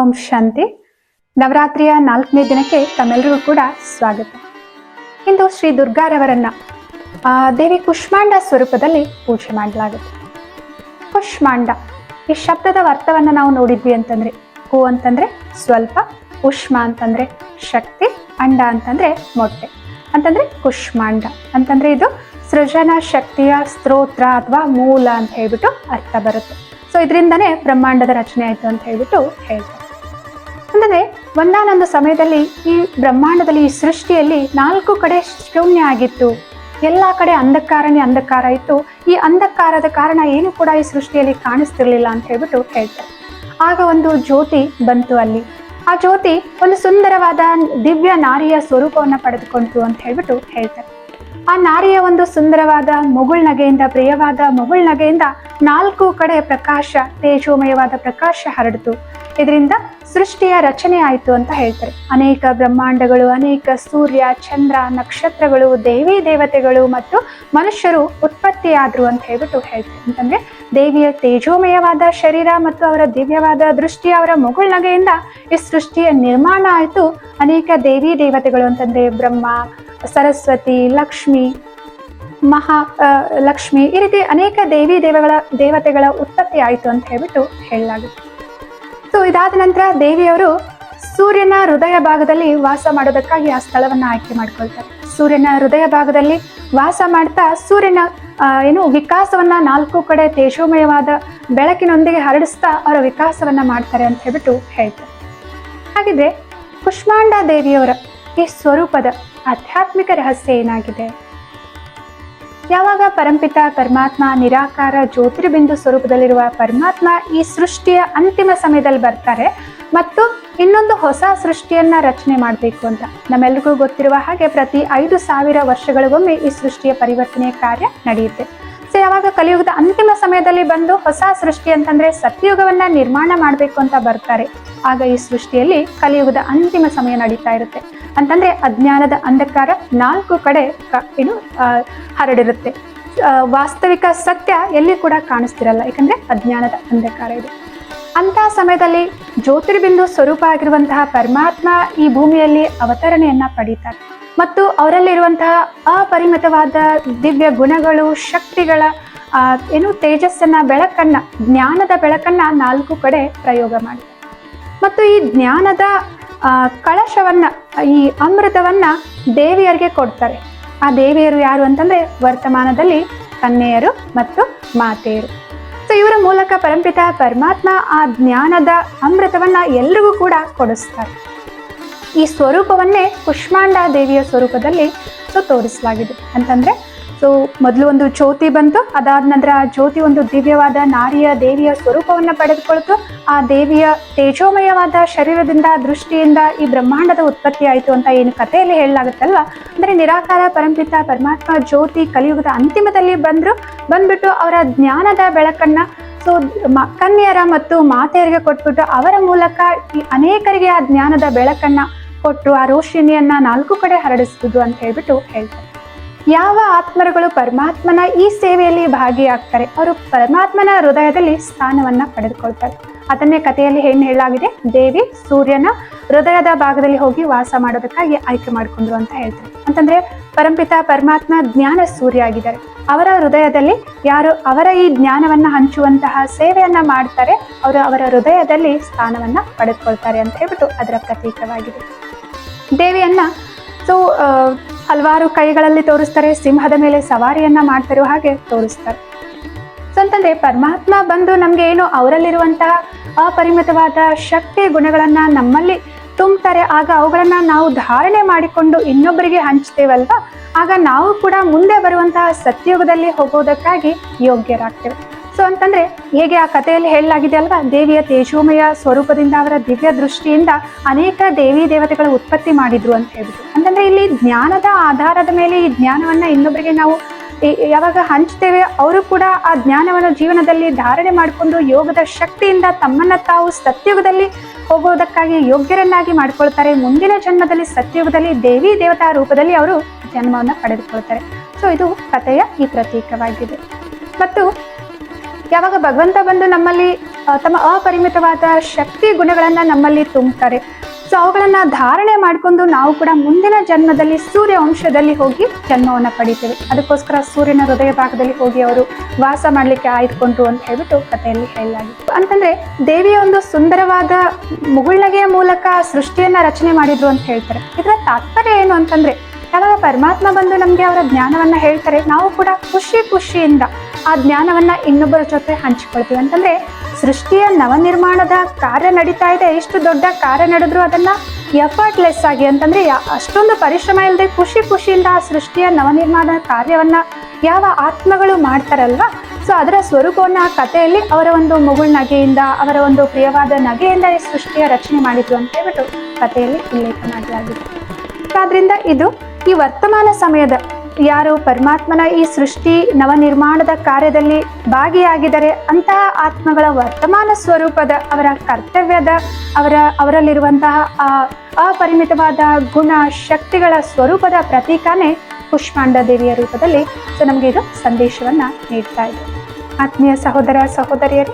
ಓಂ ಶಾಂತಿ. ನವರಾತ್ರಿಯ ನಾಲ್ಕನೇ ದಿನಕ್ಕೆ ತಮ್ಮೆಲ್ಲರಿಗೂ ಕೂಡ ಸ್ವಾಗತ. ಇಂದು ಶ್ರೀ ದುರ್ಗಾರವರನ್ನ ದೇವಿ ಕುಷ್ಮಾಂಡ ಸ್ವರೂಪದಲ್ಲಿ ಪೂಜೆ ಮಾಡಲಾಗುತ್ತೆ. ಕುಷ್ಮಾಂಡ, ಈ ಶಬ್ದದ ಅರ್ಥವನ್ನು ನಾವು ನೋಡಿದ್ವಿ ಅಂತಂದ್ರೆ ಕು ಅಂತಂದ್ರೆ ಸ್ವಲ್ಪ, ಉಷ್ಮ ಅಂತಂದ್ರೆ ಶಕ್ತಿ, ಅಂಡ ಅಂತಂದ್ರೆ ಮೊಟ್ಟೆ. ಅಂತಂದ್ರೆ ಕುಷ್ಮಾಂಡ, ಅಂತಂದ್ರೆ ಇದು ಸೃಜನ ಶಕ್ತಿಯ ಸ್ತೋತ್ರ ಅಥವಾ ಮೂಲ ಅಂತ ಹೇಳ್ಬಿಟ್ಟು ಅರ್ಥ ಬರುತ್ತೆ. ಸೊ ಇದರಿಂದನೇ ಬ್ರಹ್ಮಾಂಡದ ರಚನೆ ಆಯ್ತು ಅಂತ ಹೇಳ್ಬಿಟ್ಟು ಹೇಳ್ತಾರೆ ಅಂದರೆ ಒಂದಾನೊಂದು ಸಮಯದಲ್ಲಿ ಈ ಬ್ರಹ್ಮಾಂಡದಲ್ಲಿ ಈ ಸೃಷ್ಟಿಯಲ್ಲಿ ನಾಲ್ಕು ಕಡೆ ಶೂನ್ಯ ಆಗಿತ್ತು. ಎಲ್ಲ ಕಡೆ ಅಂಧಕಾರನೇ ಅಂಧಕಾರ ಇತ್ತು. ಈ ಅಂಧಕಾರದ ಕಾರಣ ಏನು ಕೂಡ ಈ ಸೃಷ್ಟಿಯಲ್ಲಿ ಕಾಣಿಸ್ತಿರ್ಲಿಲ್ಲ ಅಂತ ಹೇಳ್ಬಿಟ್ಟು ಹೇಳ್ತಾರೆ. ಆಗ ಒಂದು ಜ್ಯೋತಿ ಬಂತು ಅಲ್ಲಿ. ಆ ಜ್ಯೋತಿ ಒಂದು ಸುಂದರವಾದ ದಿವ್ಯ ನಾರಿಯ ಸ್ವರೂಪವನ್ನು ಪಡೆದುಕೊಂತು ಅಂತ ಹೇಳ್ಬಿಟ್ಟು ಹೇಳ್ತಾರೆ. ಆ ನಾರಿಯ ಒಂದು ಸುಂದರವಾದ ಮುಗುಳ್ನಗೆಯಿಂದ ಪ್ರಿಯವಾದ ಮುಗುಳ್ನಗೆಯಿಂದ ನಾಲ್ಕು ಕಡೆ ಪ್ರಕಾಶ, ತೇಜೋಮಯವಾದ ಪ್ರಕಾಶ ಹರಡಿತು. ಇದರಿಂದ ಸೃಷ್ಟಿಯ ರಚನೆ ಆಯಿತು ಅಂತ ಹೇಳ್ತಾರೆ. ಅನೇಕ ಬ್ರಹ್ಮಾಂಡಗಳು, ಅನೇಕ ಸೂರ್ಯ, ಚಂದ್ರ, ನಕ್ಷತ್ರಗಳು, ದೇವಿ ದೇವತೆಗಳು ಮತ್ತು ಮನುಷ್ಯರು ಉತ್ಪತ್ತಿಯಾದ್ರು ಅಂತ ಹೇಳ್ಬಿಟ್ಟು ಹೇಳ್ತಾರೆ. ಅಂತಂದ್ರೆ ದೇವಿಯ ತೇಜೋಮಯವಾದ ಶರೀರ ಮತ್ತು ಅವರ ದಿವ್ಯವಾದ ದೃಷ್ಟಿ, ಅವರ ಮುಗುಳ್ನಗೆಯಿಂದ ಈ ಸೃಷ್ಟಿಯ ನಿರ್ಮಾಣ ಆಯಿತು. ಅನೇಕ ದೇವಿ ದೇವತೆಗಳು ಅಂತಂದ್ರೆ ಬ್ರಹ್ಮ, ಸರಸ್ವತಿ, ಲಕ್ಷ್ಮಿ, ಮಹಾ ಲಕ್ಷ್ಮಿ ಈ ರೀತಿ ಅನೇಕ ದೇವಿ ದೇವಗಳ, ದೇವತೆಗಳ ಉತ್ಪತ್ತಿ ಆಯಿತು ಅಂತ ಹೇಳ್ಬಿಟ್ಟು ಹೇಳಲಾಗುತ್ತೆ. ಸೊ ಇದಾದ ನಂತರ ದೇವಿಯವರು ಸೂರ್ಯನ ಹೃದಯ ಭಾಗದಲ್ಲಿ ವಾಸ ಮಾಡೋದಕ್ಕಾಗಿ ಆ ಸ್ಥಳವನ್ನ ಆಯ್ಕೆ ಮಾಡ್ಕೊಳ್ತಾರೆ. ಸೂರ್ಯನ ಹೃದಯ ಭಾಗದಲ್ಲಿ ವಾಸ ಮಾಡ್ತಾ ಸೂರ್ಯನ ಏನು ವಿಕಾಸವನ್ನ ನಾಲ್ಕು ಕಡೆ ತೇಜೋಮಯವಾದ ಬೆಳಕಿನೊಂದಿಗೆ ಹರಡಿಸ್ತಾ ಅವರ ವಿಕಾಸವನ್ನ ಮಾಡ್ತಾರೆ ಅಂತ ಹೇಳ್ಬಿಟ್ಟು ಹೇಳ್ತಾರೆ. ಹಾಗಿದ್ರೆ ಕುಷ್ಮಾಂಡ ದೇವಿಯವರ ಈ ಸ್ವರೂಪದ ಆಧ್ಯಾತ್ಮಿಕ ರಹಸ್ಯ ಏನಾಗಿದೆ? ಯಾವಾಗ ಪರಂಪಿತ ಪರಮಾತ್ಮ ನಿರಾಕಾರ ಜ್ಯೋತಿರ್ಬಿಂದು ಸ್ವರೂಪದಲ್ಲಿರುವ ಪರಮಾತ್ಮ ಈ ಸೃಷ್ಟಿಯ ಅಂತಿಮ ಸಮಯದಲ್ಲಿ ಬರ್ತಾರೆ ಮತ್ತು ಇನ್ನೊಂದು ಹೊಸ ಸೃಷ್ಟಿಯನ್ನ ರಚನೆ ಮಾಡಬೇಕು ಅಂತ. ನಮ್ಮೆಲ್ರಿಗೂ ಗೊತ್ತಿರುವ ಹಾಗೆ ಪ್ರತಿ ಐದು ಸಾವಿರ ವರ್ಷಗಳಿಗೊಮ್ಮೆ ಈ ಸೃಷ್ಟಿಯ ಪರಿವರ್ತನೆ ಕಾರ್ಯ ನಡೆಯುತ್ತೆ. ಸೊ ಯಾವಾಗ ಕಲಿಯುಗದ ಅಂತಿಮ ಸಮಯದಲ್ಲಿ ಬಂದು ಹೊಸ ಸೃಷ್ಟಿ ಅಂತಂದ್ರೆ ಸತ್ಯಯುಗವನ್ನ ನಿರ್ಮಾಣ ಮಾಡಬೇಕು ಅಂತ ಬರ್ತಾರೆ. ಆಗ ಈ ಸೃಷ್ಟಿಯಲ್ಲಿ ಕಲಿಯುಗದ ಅಂತಿಮ ಸಮಯ ನಡೀತಾ ಇರುತ್ತೆ. ಅಂತಂದ್ರೆ ಅಜ್ಞಾನದ ಅಂಧಕಾರ ನಾಲ್ಕು ಕಡೆ ಏನು ಹರಡಿರುತ್ತೆ. ವಾಸ್ತವಿಕ ಸತ್ಯ ಎಲ್ಲಿ ಕೂಡ ಕಾಣಿಸ್ತಿರಲ್ಲ ಯಾಕಂದ್ರೆ ಅಜ್ಞಾನದ ಅಂಧಕಾರ ಇದೆ. ಅಂತಹ ಸಮಯದಲ್ಲಿ ಜ್ಯೋತಿರ್ಬಿಂದು ಸ್ವರೂಪ ಆಗಿರುವಂತಹ ಪರಮಾತ್ಮ ಈ ಭೂಮಿಯಲ್ಲಿ ಅವತರಣೆಯನ್ನ ಪಡೀತಾರೆ. ಮತ್ತು ಅವರಲ್ಲಿರುವಂತಹ ಅಪರಿಮಿತವಾದ ದಿವ್ಯ ಗುಣಗಳು, ಶಕ್ತಿಗಳ ಏನು, ತೇಜಸ್ಸನ್ನ, ಬೆಳಕನ್ನ, ಜ್ಞಾನದ ಬೆಳಕನ್ನ ನಾಲ್ಕು ಕಡೆ ಪ್ರಯೋಗ ಮಾಡಿ. ಮತ್ತು ಈ ಜ್ಞಾನದ ಕಳಶವನ್ನ, ಈ ಅಮೃತವನ್ನ ದೇವಿಯರಿಗೆ ಕೊಡ್ತಾರೆ. ಆ ದೇವಿಯರು ಯಾರು ಅಂತಂದ್ರೆ ವರ್ತಮಾನದಲ್ಲಿ ಕನ್ಯೆಯರು ಮತ್ತು ಮಾತೆಯರು. ಸೊ ಇವರ ಮೂಲಕ ಪರಂಪಿತ ಪರಮಾತ್ಮ ಆ ಜ್ಞಾನದ ಅಮೃತವನ್ನ ಎಲ್ರಿಗೂ ಕೂಡ ಕೊಡಿಸ್ತಾರೆ. ಈ ಸ್ವರೂಪವನ್ನೇ ಕುಷ್ಮಾಂಡ ದೇವಿಯ ಸ್ವರೂಪದಲ್ಲಿ ಸೊ ತೋರಿಸಲಾಗಿದೆ. ಅಂತಂದ್ರೆ ಸೊ ಮೊದಲು ಒಂದು ಜ್ಯೋತಿ ಬಂತು. ಅದಾದ ನಂತರ ಆ ಜ್ಯೋತಿ ಒಂದು ದಿವ್ಯವಾದ ನಾರಿಯ ದೇವಿಯ ಸ್ವರೂಪವನ್ನು ಪಡೆದುಕೊಳ್ತು. ಆ ದೇವಿಯ ತೇಜೋಮಯವಾದ ಶರೀರದಿಂದ, ದೃಷ್ಟಿಯಿಂದ ಈ ಬ್ರಹ್ಮಾಂಡದ ಉತ್ಪತ್ತಿ ಆಯಿತು ಅಂತ ಏನು ಕಥೆಯಲ್ಲಿ ಹೇಳಲಾಗುತ್ತಲ್ವ? ಅಂದರೆ ನಿರಾಕಾರ, ಪರಂಪಿತ, ಪರಮಾತ್ಮ, ಜ್ಯೋತಿ, ಕಲಿಯುಗದ ಅಂತಿಮದಲ್ಲಿ ಬಂದರು. ಬಂದ್ಬಿಟ್ಟು ಅವರ ಜ್ಞಾನದ ಬೆಳಕನ್ನು ಸೊ ಮ- ಕನ್ಯರ ಮತ್ತು ಮಾತೆಯರಿಗೆ ಕೊಟ್ಬಿಟ್ಟು ಅವರ ಮೂಲಕ ಈ ಅನೇಕರಿಗೆ ಆ ಜ್ಞಾನದ ಬೆಳಕನ್ನು ಕೊಟ್ಟು ಆ ರೋಷಿಣಿಯನ್ನು ನಾಲ್ಕು ಕಡೆ ಹರಡಿಸುವುದು ಅಂತ ಹೇಳ್ಬಿಟ್ಟು ಹೇಳ್ತಾರೆ. ಯಾವ ಆತ್ಮರುಗಳು ಪರಮಾತ್ಮನ ಈ ಸೇವೆಯಲ್ಲಿ ಭಾಗಿಯಾಗ್ತಾರೆ, ಅವರು ಪರಮಾತ್ಮನ ಹೃದಯದಲ್ಲಿ ಸ್ಥಾನವನ್ನ ಪಡೆದುಕೊಳ್ತಾರೆ. ಅದನ್ನೇ ಕಥೆಯಲ್ಲಿ ಏನು ಹೇಳಲಾಗಿದೆ? ದೇವಿ ಸೂರ್ಯನ ಹೃದಯದ ಭಾಗದಲ್ಲಿ ಹೋಗಿ ವಾಸ ಮಾಡೋದಕ್ಕಾಗಿ ಆಯ್ಕೆ ಮಾಡಿಕೊಂಡ್ರು ಅಂತ ಹೇಳ್ತಾರೆ. ಅಂತಂದ್ರೆ ಪರಂಪಿತ ಪರಮಾತ್ಮ ಜ್ಞಾನ ಸೂರ್ಯ ಆಗಿದ್ದಾರೆ ಅವರ ಹೃದಯದಲ್ಲಿ ಯಾರು ಅವರ ಈ ಜ್ಞಾನವನ್ನ ಹಂಚುವಂತಹ ಸೇವೆಯನ್ನ ಮಾಡ್ತಾರೆ, ಅವರು ಅವರ ಹೃದಯದಲ್ಲಿ ಸ್ಥಾನವನ್ನ ಪಡೆದುಕೊಳ್ತಾರೆ ಅಂತ ಹೇಳ್ಬಿಟ್ಟು ಅದರ ಪ್ರತೀಕವಾಗಿದೆ. ದೇವಿಯನ್ನ ಸೊ ಹಲವಾರು ಕೈಗಳಲ್ಲಿ ತೋರಿಸ್ತಾರೆ, ಸಿಂಹದ ಮೇಲೆ ಸವಾರಿಯನ್ನ ಮಾಡ್ತಿರೋ ಹಾಗೆ ತೋರಿಸ್ತಾರೆ. ಸೊ ಅಂತಂದ್ರೆ ಪರಮಾತ್ಮ ಬಂದು ನಮ್ಗೆ ಏನು ಅವರಲ್ಲಿರುವಂತಹ ಅಪರಿಮಿತವಾದ ಶಕ್ತಿ ಗುಣಗಳನ್ನ ನಮ್ಮಲ್ಲಿ ತುಂಬ್ತಾರೆ, ಆಗ ಅವುಗಳನ್ನ ನಾವು ಧಾರಣೆ ಮಾಡಿಕೊಂಡು ಇನ್ನೊಬ್ಬರಿಗೆ ಹಂಚ್ತೇವಲ್ವಾ? ಆಗ ನಾವು ಕೂಡ ಮುಂದೆ ಬರುವಂತಹ ಸತ್ಯಯುಗದಲ್ಲಿ ಹೋಗೋದಕ್ಕಾಗಿ ಯೋಗ್ಯರಾಗ್ತೇವೆ. ಸೊ ಅಂತಂದ್ರೆ ಹೇಗೆ ಆ ಕಥೆಯಲ್ಲಿ ಹೇಳಲಾಗಿದೆ ಅಲ್ವಾ? ದೇವಿಯ ತೇಜೋಮಯ ಸ್ವರೂಪದಿಂದ ಅವರ ದಿವ್ಯ ದೃಷ್ಟಿಯಿಂದ ಅನೇಕ ದೇವಿ ದೇವತೆಗಳು ಉತ್ಪತ್ತಿ ಮಾಡಿದ್ರು ಅಂತ ಹೇಳ್ಬಿಟ್ಟು ಅಂತಂದ್ರೆ ಇಲ್ಲಿ ಜ್ಞಾನದ ಆಧಾರದ ಮೇಲೆ ಈ ಜ್ಞಾನವನ್ನ ಇನ್ನೊಬ್ಬರಿಗೆ ನಾವು ಯಾವಾಗ ಹಂಚ್ತೇವೆ, ಅವರು ಕೂಡ ಆ ಜ್ಞಾನವನ್ನು ಜೀವನದಲ್ಲಿ ಧಾರಣೆ ಮಾಡಿಕೊಂಡು ಯೋಗದ ಶಕ್ತಿಯಿಂದ ತಮ್ಮನ್ನ ತಾವು ಸತ್ಯುಗದಲ್ಲಿ ಹೋಗೋದಕ್ಕಾಗಿ ಯೋಗ್ಯರನ್ನಾಗಿ ಮಾಡ್ಕೊಳ್ತಾರೆ. ಮುಂದಿನ ಜನ್ಮದಲ್ಲಿ ಸತ್ಯುಗದಲ್ಲಿ ದೇವಿ ದೇವತಾ ರೂಪದಲ್ಲಿ ಅವರು ಜನ್ಮವನ್ನು ಪಡೆದುಕೊಳ್ತಾರೆ. ಸೊ ಇದು ಕಥೆಯ ಈ ಪ್ರತೀಕವಾಗಿದೆ. ಮತ್ತು ಯಾವಾಗ ಭಗವಂತ ಬಂದು ನಮ್ಮಲ್ಲಿ ತಮ್ಮ ಅಪರಿಮಿತವಾದ ಶಕ್ತಿ ಗುಣಗಳನ್ನು ನಮ್ಮಲ್ಲಿ ತುಂಬ್ತಾರೆ. ಸೊ ಅವುಗಳನ್ನು ಧಾರಣೆ ಮಾಡಿಕೊಂಡು ನಾವು ಕೂಡ ಮುಂದಿನ ಜನ್ಮದಲ್ಲಿ ಸೂರ್ಯ ವಂಶದಲ್ಲಿ ಹೋಗಿ ಜನ್ಮವನ್ನು ಪಡಿತೇವೆ. ಅದಕ್ಕೋಸ್ಕರ ಸೂರ್ಯನ ಹೃದಯ ಭಾಗದಲ್ಲಿ ಹೋಗಿ ಅವರು ವಾಸ ಮಾಡಲಿಕ್ಕೆ ಆಯ್ದುಕೊಂಡ್ರು ಅಂತ ಹೇಳ್ಬಿಟ್ಟು ಕಥೆಯಲ್ಲಿ ಹೇಳಲಾಗಿತ್ತು ಅಂತಂದ್ರೆ, ದೇವಿಯ ಒಂದು ಸುಂದರವಾದ ಮುಗುಳ್ನಗೆಯ ಮೂಲಕ ಸೃಷ್ಟಿಯನ್ನ ರಚನೆ ಮಾಡಿದ್ರು ಅಂತ ಹೇಳ್ತಾರೆ. ಇದರ ತಾತ್ಪರ್ಯ ಏನು ಅಂತಂದ್ರೆ ಯಾವಾಗ ಪರಮಾತ್ಮ ಬಂದು ನಮಗೆ ಅವರ ಜ್ಞಾನವನ್ನು ಹೇಳ್ತಾರೆ. ನಾವು ಕೂಡ ಖುಷಿ ಖುಷಿಯಿಂದ ಆ ಜ್ಞಾನವನ್ನ ಇನ್ನೊಬ್ಬರ ಜೊತೆ ಹಂಚಿಕೊಳ್ತೀವಿ. ಅಂತಂದ್ರೆ ಸೃಷ್ಟಿಯ ನವನಿರ್ಮಾಣದ ಕಾರ್ಯ ನಡೀತಾ ಇದೆ. ಎಷ್ಟು ದೊಡ್ಡ ಕಾರ್ಯ ನಡೆದ್ರು ಅದನ್ನ ಎಫರ್ಟ್ಲೆಸ್ ಆಗಿ ಅಂತಂದ್ರೆ ಅಷ್ಟೊಂದು ಪರಿಶ್ರಮ ಇಲ್ಲದೆ ಖುಷಿ ಖುಷಿಯಿಂದ ಆ ಸೃಷ್ಟಿಯ ನವನಿರ್ಮಾಣ ಕಾರ್ಯವನ್ನ ಯಾವ ಆತ್ಮಗಳು ಮಾಡ್ತಾರಲ್ವ? ಸೊ ಅದರ ಸ್ವರೂಪವನ್ನು ಆ ಕಥೆಯಲ್ಲಿ ಅವರ ಒಂದು ಮುಗುಳ್ ನಗೆಯಿಂದ, ಅವರ ಒಂದು ಪ್ರಿಯವಾದ ನಗೆಯಿಂದ ಈ ಸೃಷ್ಟಿಯ ರಚನೆ ಮಾಡಿದ್ರು ಅಂತ ಹೇಳ್ಬಿಟ್ಟು ಕಥೆಯಲ್ಲಿ ಉಲ್ಲೇಖ ಮಾಡಲಾಗಿದೆ ಆದ್ರಿಂದ ಇದು ಈ ವರ್ತಮಾನ ಸಮಯದ ಯಾರು ಪರಮಾತ್ಮನ ಈ ಸೃಷ್ಟಿ ನವನಿರ್ಮಾಣದ ಕಾರ್ಯದಲ್ಲಿ ಭಾಗಿಯಾಗಿದರೆ ಅಂತಹ ಆತ್ಮಗಳ ವರ್ತಮಾನ ಸ್ವರೂಪದ ಅವರ ಕರ್ತವ್ಯದ ಅವರ ಅವರಲ್ಲಿರುವಂತಹ ಆ ಅಪರಿಮಿತವಾದ ಗುಣ ಶಕ್ತಿಗಳ ಸ್ವರೂಪದ ಪ್ರತೀಕನೇ ಪುಷ್ಪಾಂಡ ದೇವಿಯ ರೂಪದಲ್ಲಿ ಸೊ ನಮಗೆ ಇದು ಸಂದೇಶವನ್ನ ನೀಡ್ತಾ ಇದೆ. ಆತ್ಮೀಯ ಸಹೋದರ ಸಹೋದರಿಯರು,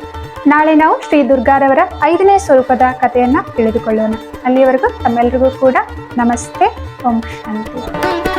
ನಾಳೆ ನಾವು ಶ್ರೀ ದುರ್ಗಾರವರ ಐದನೇ ಸ್ವರೂಪದ ಕಥೆಯನ್ನ ತಿಳಿದುಕೊಳ್ಳೋಣ. ಅಲ್ಲಿಯವರೆಗೂ ತಮ್ಮೆಲ್ಲರಿಗೂ ಕೂಡ ನಮಸ್ತೆ. ಓಂ ಶಾಂತಿ